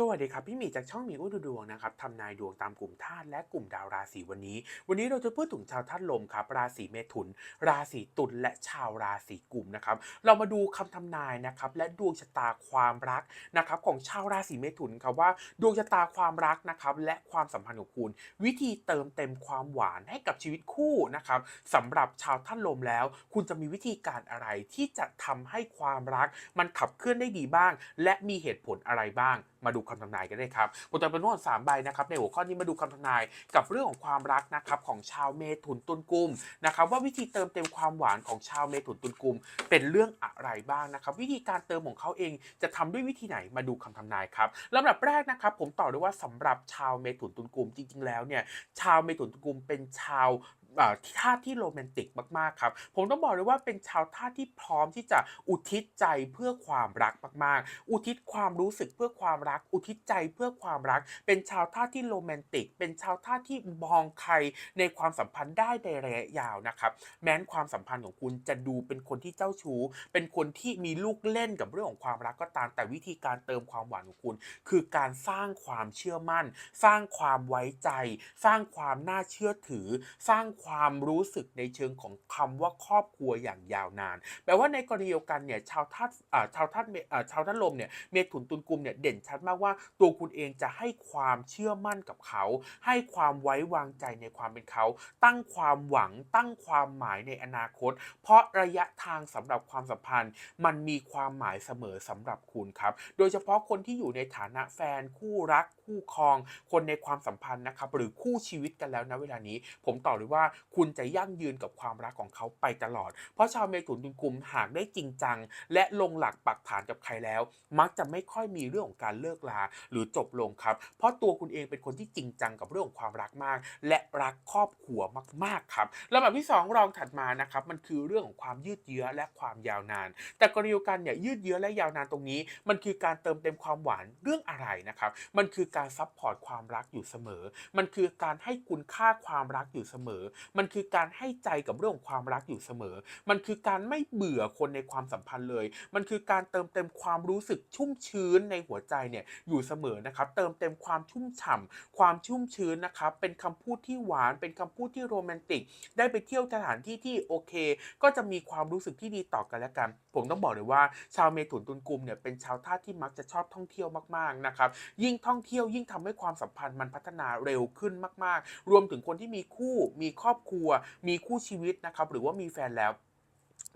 สวัสดีครับ พี่หมีจากช่องหมีอุ้ดูดวงนะครับทำนายดวงตามกลุ่มธาตุและกลุ่มดาวราศีวันนี้ วันนี้เราจะพูดถึงชาวธาตุลมครับราศีเมถุน ราศีตุลและชาวราศีกุมนะครับเรามาดูคำทำนายนะครับและดวงชะตาความรักนะครับของชาวราศีเมถุนครับว่าดวงชะตาความรักนะครับและความสัมพันธ์ของคุณ วิธีเติมเต็มความหวานให้กับชีวิตคู่นะครับสำหรับชาวธาตุลมแล้ว คุณจะมีวิธีการอะไรที่จะทำให้ความรัก มันขับเคลื่อนได้ดีบ้าง และมีเหตุผลอะไรบ้าง มาดูคำทำนายกันเลยครับผมจะนวดสามใบนะครับในหัวข้อนี้มาดูคำทำนายกับเรื่องของความรักนะครับของชาวเมถุนตุลกุมนะครับว่าวิธีเติมเต็มความหวานของชาวเมถุนตุลกุม เป็นเรื่องอะไรบ้างนะครับ วิธีการเติมของเขาเองจะทำด้วยวิธีไหนมาดูคำทำนายครับลำดับแรกนะครับ ผมต่อด้วยว่าสำหรับชาวเมถุนตุลกุมจริงๆแล้วเนี่ยชาวเมถุนตุลกุมเป็นชาว อ่าที่โรแมนติกมากๆครับ ผมต้องบอกเลยว่าเป็นชาวธาที่พร้อมที่จะอุทิศใจเพื่อความรักมากๆ อุทิศความรู้สึกเพื่อความรัก อุทิศใจเพื่อความรัก เป็นชาวธาที่โรแมนติก เป็นชาวธาที่มองใครในความสัมพันธ์ได้ในระยะยาวนะครับ แม้นความสัมพันธ์ของคุณจะดูเป็นคนที่เจ้าชู้ เป็นคนที่มีลูกเล่นกับเรื่องของความรักก็ตาม แต่วิธีการเติมความหวานของคุณ คือการสร้างความเชื่อมั่น สร้างความไว้ใจ สร้างความน่าเชื่อถือ สร้างความความรู้สึกในเชิงของคำว่าครอบครัวอย่างยาวนาน แปลว่าในกรณีเดียวกันเนี่ยชาวธาตุชาวธาตุชาวธาตุลมเนี่ยเมถุนตุลกุมเนี่ยเด่นชัดมากว่าตัวคุณเองจะให้ความเชื่อมั่นกับเขา ให้ความไว้วางใจในความเป็นเขา ตั้งความหวังตั้งความหมายในอนาคต เพราะระยะทางสำหรับความสัมพันธ์ มันมีความหมายเสมอสำหรับคุณครับ โดยเฉพาะคนที่อยู่ในฐานะแฟนคู่รักคู่ครอง คนในความสัมพันธ์นะครับหรือคู่ชีวิตกันแล้วนะเวลานี้ ผมตอบเลยว่าคุณจะยั่งยืนกับความรักของเขาไปตลอด เพราะชาวเมถุนตุลกุมหากได้จริงจัง และลงหลักปักฐานกับใครแล้ว มักจะไม่ค่อยมีเรื่องของการเลิกลาหรือจบลงครับ เพราะตัวคุณเองเป็นคนที่จริงจังกับเรื่องของความรักมาก และรักครอบครัวมากๆครับลำดับที่สองรองถัดมานะครับมันคือเรื่องของความยืดเยื้อและความยาวนาน แต่กรณีกันเนี่ยยืดเยื้อและยาวนานตรงนี้ มันคือการเติมเต็มความหวานเรื่องอะไรนะครับมันคือการซัพพอร์ตความรักอยู่เสมอ มันคือการให้คุณค่าความรักอยู่เสมอมันคือการให้ใจกับเรื่องของความรักอยู่เสมอ มันคือการไม่เบื่อคนในความสัมพันธ์เลย มันคือการเติมเต็มความรู้สึกชุ่มชื้นในหัวใจเนี่ยอยู่เสมอนะครับ เติมเต็มความชุ่มฉ่ำความชุ่มชื้นนะครับ เป็นคำพูดที่หวาน เป็นคำพูดที่โรแมนติก ได้ไปเที่ยวสถานที่ที่โอเค ก็จะมีความรู้สึกที่ดีต่อกันและกัน ผมต้องบอกเลยว่า ชาวเมถุนตุลกุมเนี่ยเป็นชาวธาตุที่มักจะชอบท่องเที่ยวมากๆนะครับ ยิ่งท่องเที่ยวยิ่งทำให้ความสัมพันธ์มันพัฒนาเร็วขึ้นมาก ๆ รวมถึงคนที่มีคู่ มีครอบครอบครัว มีคู่ชีวิตนะครับหรือว่ามีแฟนแล้ว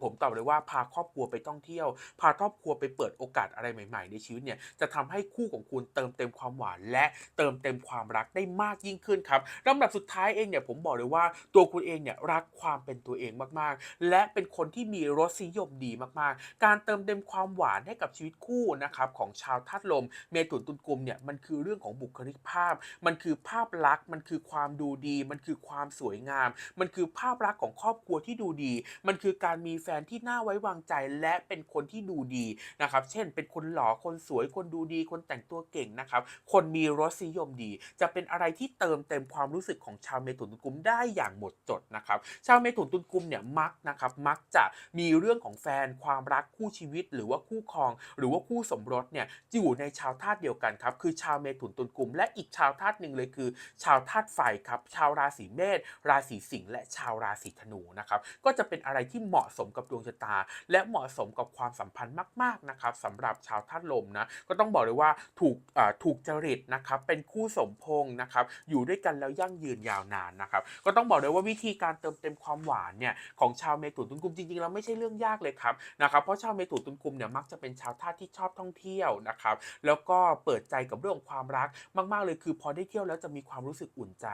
ผมตอบเลยว่าพาครอบครัวไปท่องเที่ยว พาครอบครัวไปเปิดโอกาสอะไรใหม่ ๆ ในชีวิตเนี่ยจะทำให้คู่ของคุณเติมเต็มความหวาน และเติมเต็มความรักได้มากยิ่งขึ้นครับลำดับสุดท้ายเองเนี่ยผมบอกเลยว่าตัวคุณเองเนี่ยรักความเป็นตัวเองมากๆ และเป็นคนที่มีรสนิยมดีมากๆ การเติมเต็มความหวานให้กับชีวิตคู่นะครับของชาวธาตุลม เมถุนตุลกุมเนี่ยมันคือเรื่องของบุคลิกภาพ มันคือภาพลักษณ์ มันคือความดูดี มันคือความสวยงาม มันคือภาพลักษณ์ของครอบครัวที่ดูดี มันคือการมีแฟนที่น่าไว้วางใจและเป็นคนที่ดูดีนะครับ เช่น เป็นคนหล่อ คนสวย คนดูดี คนแต่งตัวเก่งนะครับ คนมีรสนิยมดี จะเป็นอะไรที่เติมเต็มความรู้สึกของชาวเมถุนตุลกุมได้อย่างหมดจดนะครับ ชาวเมถุนตุลกุมเนี่ยมักนะครับมักจะมีเรื่องของแฟนความรักคู่ชีวิต หรือว่าคู่ครอง หรือว่าคู่สมรสเนี่ยอยู่ในชาวธาตุเดียวกันครับคือชาวเมถุนตุลกุม และอีกชาวธาตุหนึ่งเลยคือ ชาวธาตุไฟครับชาวราศีเมษราศีสิงห์และชาวราศีธนูนะครับก็จะเป็นอะไรที่เหมาะสมกับับดวงชะตา และเหมาะสมกับความสัมพันธ์มากๆนะครับสำหรับชาวธาตุลมนะก็ต้องบอกเลยว่าถูกถูกจริตนะครับเป็นคู่สมพงษ์นะครับอยู่ด้วยกันแล้วยั่งยืนยาวนานนะครับก็ต้องบอกเลยว่าวิธีการเติมเต็มความหวานเนี่ยของชาวเมถุนตุลกุมจริงๆแล้วไม่ใช่เรื่องยากเลยครับนะครับเพราะชาวเมถุนตุลกุมเนี่ยมักจะเป็นชาวธาตุที่ชอบท่องเที่ยวนะครับแล้วก็เปิดใจกับเรื่องความรักมากๆเลยคือพอได้เที่ยวแล้วจะมีความรู้สึกอุ่นใจ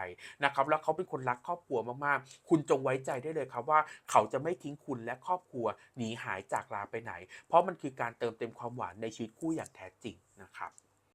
นะครับแล้วเขาเป็นคนรักครอบครัวมากๆ คุณจงไว้ใจได้เลยครับว่าเขาจะไม่ทิ้งคุณและครอบอบครัวหนีหายจากลาไปไหน เพราะมันคือการเติมเต็มความหวานในชีวิตคู่อย่างแท้จริงนะครับ